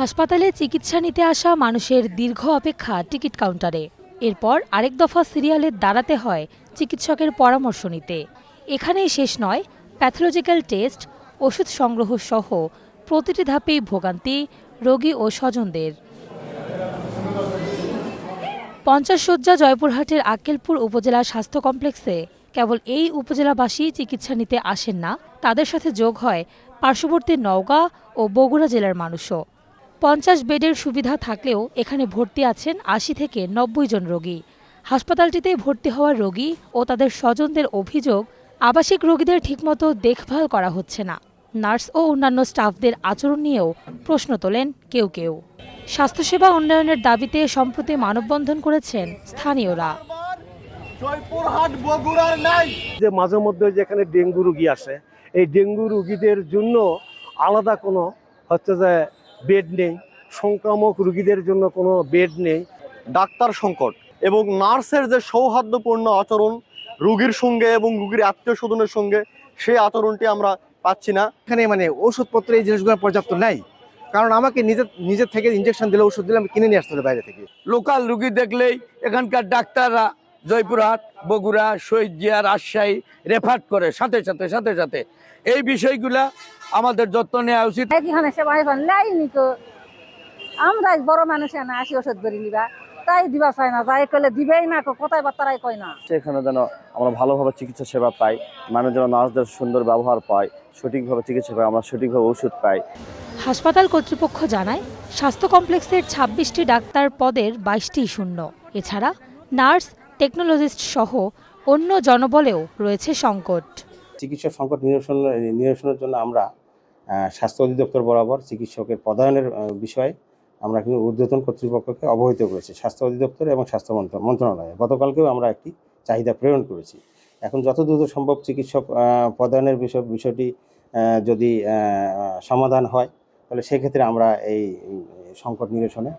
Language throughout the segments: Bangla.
হাসপাতালে চিকিৎসা নিতে আসা মানুষের দীর্ঘ অপেক্ষা টিকিট কাউন্টারে। এরপর আরেক দফা সিরিয়ালে দাঁড়াতে হয় চিকিৎসকের পরামর্শ নিতে। এখানেই শেষ নয়, প্যাথোলজিক্যাল টেস্ট, ওষুধ সংগ্রহ সহ প্রতিটি ধাপেই ভোগান্তি, রোগী ও স্বজনদের। পঞ্চাশ শয্যা জয়পুরহাটের আক্কেলপুর উপজেলা স্বাস্থ্য কমপ্লেক্সে কেবল এই উপজেলাবাসী চিকিৎসা নিতে আসেন না, তাদের সাথে যোগ হয় পার্শ্ববর্তী নওগাঁ ও বগুড়া জেলার মানুষও। পঞ্চাশ বেডের সুবিধা থাকলেও এখানে ভর্তি আছেন আশি থেকে নব্বই জন রোগী। হাসপাতালটিতে ভর্তি হওয়া রোগী ও তাদের স্বজনদের অভিযোগ, আবাসিক রোগীদের ঠিকমতো দেখভাল করা হচ্ছে না। নার্স ও অন্যান্য স্টাফদের আচরণ নিয়েও প্রশ্ন তোলেন কেউ কেউ। স্বাস্থ্যসেবা উন্নয়নের দাবিতে সম্প্রতি মানববন্ধন করেছেন স্থানীয়রা। যে মাঝে মধ্যে যেখানে ডেঙ্গু রুগী আসে, এই ডেঙ্গু রুগীদের জন্য আলাদা কোনো হচ্ছে যে বেড নেই সংক্রামক রুগীদের জন্য কোনো বেড নেই। ডাক্তার সংকট এবং নার্সের যে সৌহার্দ্যপূর্ণ আচরণ রুগীর সঙ্গে এবং রুগীর আত্মীয় স্বজনের সঙ্গে সেই আচরণটি আমরা পাচ্ছি না। এখানে মানে ওষুধপত্র এই জিনিসগুলো পর্যাপ্ত নাই। কারণ আমাকে নিজের নিজের থেকে ইঞ্জেকশন দিলে ওষুধ দিলে আমি কিনে নিয়ে আসতে হবে বাইরে থেকে। লোকাল রুগী দেখলেই এখানকার ডাক্তাররা জয়পুরহাট বগুড়া শহীদিয়া রাজশাহী রেফার করে সাথে সাথে সাথে সাথে। এই বিষয়গুলা আমাদের যত্ন নেওয়া উচিত। আমরা বড় মানুষ না আসি ওষুধ ধরে নিবা। তাই দিবা চাই না যাই কইলে দিবেই না কো কোথায় বার্তারাই কয় না। সেখানে যেন আমরা ভালোভাবে চিকিৎসা সেবা পাই মানুষ যেন নার্সদের সুন্দর ব্যবহার পায় সঠিকভাবে চিকিৎসা পাই আমরা সঠিকভাবে ওষুধ পাই। হাসপাতাল কর্তৃপক্ষ জানায় স্বাস্থ্য কমপ্লেক্সের ছাব্বিশটি ডাক্তার পদের বাইশটি শূন্য। এছাড়া নার্স টেকনোলজিস্ট সহ অন্য জনবলেও রয়েছে সংকট। চিকিৎসা সংকট নিরসন নিরসনের জন্য আমরা স্বাস্থ্য অধিদপ্তর বরাবর চিকিৎসকের পদায়নের বিষয়ে আমরা কিন্তু ঊর্ধ্বতন কর্তৃপক্ষকে অবহিত করেছি, স্বাস্থ্য অধিদপ্তর এবং স্বাস্থ্য মন্ত্র- মন্ত্রণালয়ে। গতকালকেও আমরা একটি চাহিদা প্রেরণ করেছি। এখন যত দ্রুত সম্ভব চিকিৎসক পদায়নের বিষয় বিষয়টি যদি সমাধান হয়, তাহলে সেক্ষেত্রে আমরা এই সংকট নিরসনে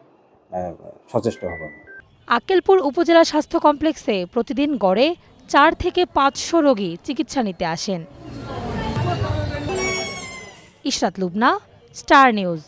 সচেষ্ট হব। আক্কেলপুর উপজেলা স্বাস্থ্য কমপ্লেক্সে প্রতিদিন গড়ে চার থেকে পাঁচশো রোগী চিকিৎসা নিতে আসেন। Ishrat Lubna, star news.